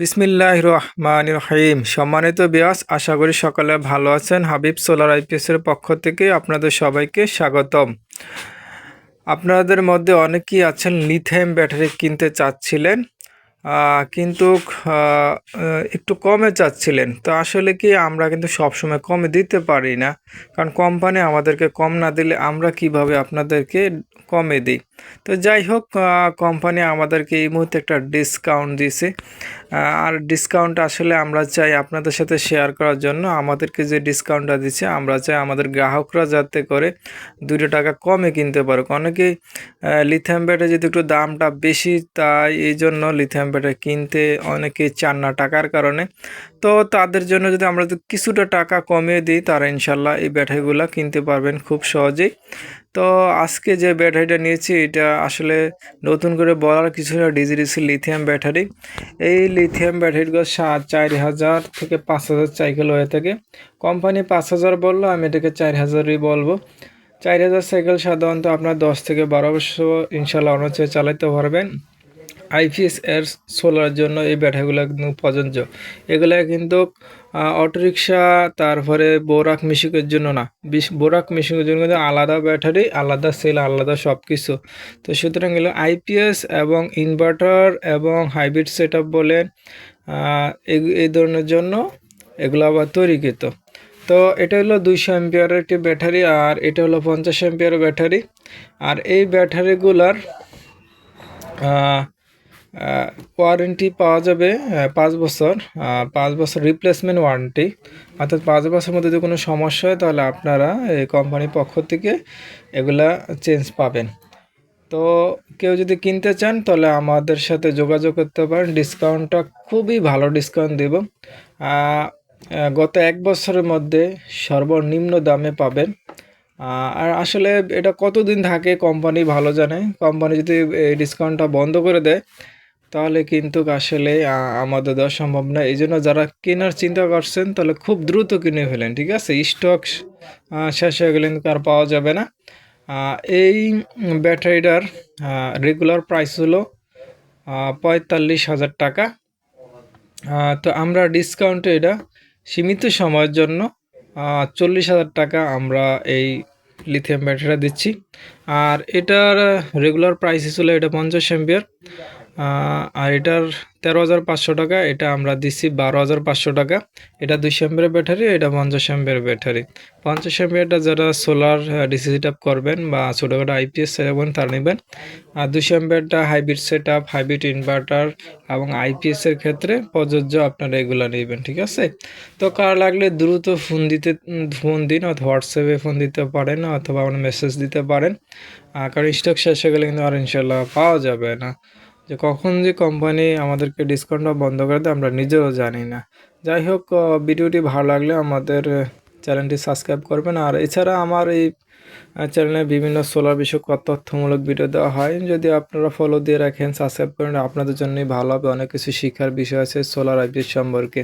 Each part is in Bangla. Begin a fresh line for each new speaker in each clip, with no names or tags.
বিসমিল্লাহ রহমান রহিম। সম্মানিত বিয়াস, আশা করি সকালে ভালো আছেন। হাবিব সোলার আইপিএসের পক্ষ থেকে আপনাদের সবাইকে স্বাগতম। আপনাদের মধ্যে অনেকেই আছেন লিথিয়াম ব্যাটারি কিনতে চাচ্ছিলেন কিন্তু একটু কমে চাচ্ছিলেন। তো আসলে কি আমরা কিন্তু সবসময় কমে দিতে পারি না, কারণ কোম্পানি আমাদেরকে কম না দিলে আমরা কীভাবে আপনাদেরকে কমে দিই? তো যাই হোক কোম্পানি আমাদেরকে এই মুহূর্তে একটা ডিসকাউন্ট দিছে আর ডিসকাউন্ট আসলে আমরা চাই আপনাদের সাথে শেয়ার করার জন্য। আমাদেরকে যে ডিসকাউন্টটা দিচ্ছে, আমরা চাই আমাদের গ্রাহকরা যাতে করে দুটো টাকা কমে কিনতে পারুক। অনেকেই লিথিয়াম ব্যাটারি যদি একটু দামটা বেশি, তাই এই জন্য লিথিয়াম ব্যাটারি কিনতে অনেকেই চান না টাকার কারণে। তো তাদের জন্য যদি আমরা কিছুটা টাকা কমিয়ে দিই, তারা ইনশাল্লাহ এই ব্যাটারিগুলো কিনতে পারবেন খুব সহজেই। তো আজকে যে ব্যাটারিটা নিয়েছি, এটা আসলে নতুন করে বলার কিছু না ডিজিডিসি লিথিয়াম ব্যাটারি। এই লিথিয়াম ব্যাটারিগুলো সাত, চার হাজার থেকে পাঁচ হাজার সাইকেল হয়ে থাকে। কোম্পানি পাঁচ হাজার বলল, আমি এটাকে চার হাজারই বলব। চার হাজার সাইকেল সাধারণত আপনার দশ থেকে বারো বছর ইনশাল্লাহ অনার্সে চালাতে পারবেন। আইপিএস এর সোলার জন্য এই ব্যাটারিগুলো কিন্তু প্রযোজ্য। এগুলো কিন্তু অটোরিকশা তারপরে বোরাক মিশুকের জন্য না। বোরাক মিশুকের জন্য কিন্তু আলাদা ব্যাটারি, আলাদা সেল আলাদা সব কিছু তো সুতরাং এগুলো আইপিএস এবং ইনভার্টার এবং হাইব্রিড সেট আপ বলেন এই ধরনের জন্য এগুলো আবার তৈরিকৃত। তো এটা হলো দুইশো এমপিয়ারের একটি ব্যাটারি আর এটা হলো পঞ্চাশ এমপিয়ারের ব্যাটারি। আর এই ব্যাটারিগুলার ওয়ারেন্টি পাওয়া যাবে পাঁচ বছর পাঁচ বছর রিপ্লেসমেন্ট ওয়ারেন্টি অর্থাৎ পাঁচ বছরের মধ্যে যদি কোনো সমস্যা হয়, তাহলে আপনারা এই কোম্পানির পক্ষ থেকে এগুলা চেঞ্জ পাবেন। তো কেউ যদি কিনতে চান, তাহলে আমাদের সাথে যোগাযোগ করতে পারেন। ডিসকাউন্টটা খুবই ভালো ডিসকাউন্ট দেব। গত এক বছরের মধ্যে সর্বনিম্ন দামে পাবেন। আর আসলে এটা কতদিন থাকে কোম্পানি ভালো জানে। কোম্পানি যদি এই ডিসকাউন্টটা বন্ধ করে দেয় তাহলে কিন্তু আসলে আমাদের দেওয়া সম্ভব না। এই জন্য যারা কেনার চিন্তা করছেন, তাহলে খুব দ্রুত কিনে ফেলেন, ঠিক আছে? স্টক শেষ হয়ে গেলে কিন্তু আর পাওয়া যাবে না। এই ব্যাটারিটার রেগুলার প্রাইস হলো পঁয়তাল্লিশ হাজার টাকা। তো আমরা ডিসকাউন্টে এটা সীমিত সময়ের জন্য চল্লিশ হাজার টাকা আমরা এই লিথিয়াম ব্যাটারিটা দিচ্ছি। আর এটার রেগুলার প্রাইস ছিল এটা পঞ্চাশ এমপিয়ার। আর এটার তেরো হাজার পাঁচশো টাকা, এটা আমরা দিচ্ছি বারো হাজার পাঁচশো টাকা। এটা দুইশো এমপিয়ার ব্যাটারি, এটা পঞ্চাশ এমপিয়ার ব্যাটারি। পঞ্চাশ এমপিয়ারটা যারা সোলার ডিসি সেট করবেন বা ছোটোখাটো আইপিএস সেট করবেন তারা নেবেন। আর দুশো এমপিয়ারটা hybrid set up hybrid inverter এবং আইপিএসের ক্ষেত্রে প্রযোজ্য আপনারা এগুলো নেবেন, ঠিক আছে? তো কার লাগলে দ্রুত ফোন দিতে ফোন দিন, অথবা হোয়াটসঅ্যাপে ফোন দিতে পারেন, অথবা আপনার মেসেজ দিতে পারেন। কারণ স্টক শেষ হয়ে গেলে কিন্তু আর ইনশাল্লাহ পাওয়া যাবে না। যে কখন যে কোম্পানি আমাদেরকে ডিসকাউন্টটা বন্ধ করে দেয়, আমরা নিজেও জানি না। যাই হোক ভিডিওটি ভালো লাগলে আমাদের চ্যানেলটি সাবস্ক্রাইব করবেন। আর এছাড়া আমার এই চ্যানেলে বিভিন্ন সোলার বিষয়ক তথ্যমূলক ভিডিও দেওয়া হয়। যদি আপনারা ফলো দিয়ে রাখেন সাবস্ক্রাইব করেন, আপনাদের জন্যই ভালো হবে। অনেক কিছু শেখার বিষয় আছে সোলার আইপিএস সম্পর্কে।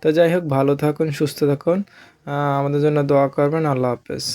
তো যাই হোক, ভালো থাকুন, সুস্থ থাকুন। আমাদের জন্য দোয়া করবেন। আল্লাহ হাফেজ।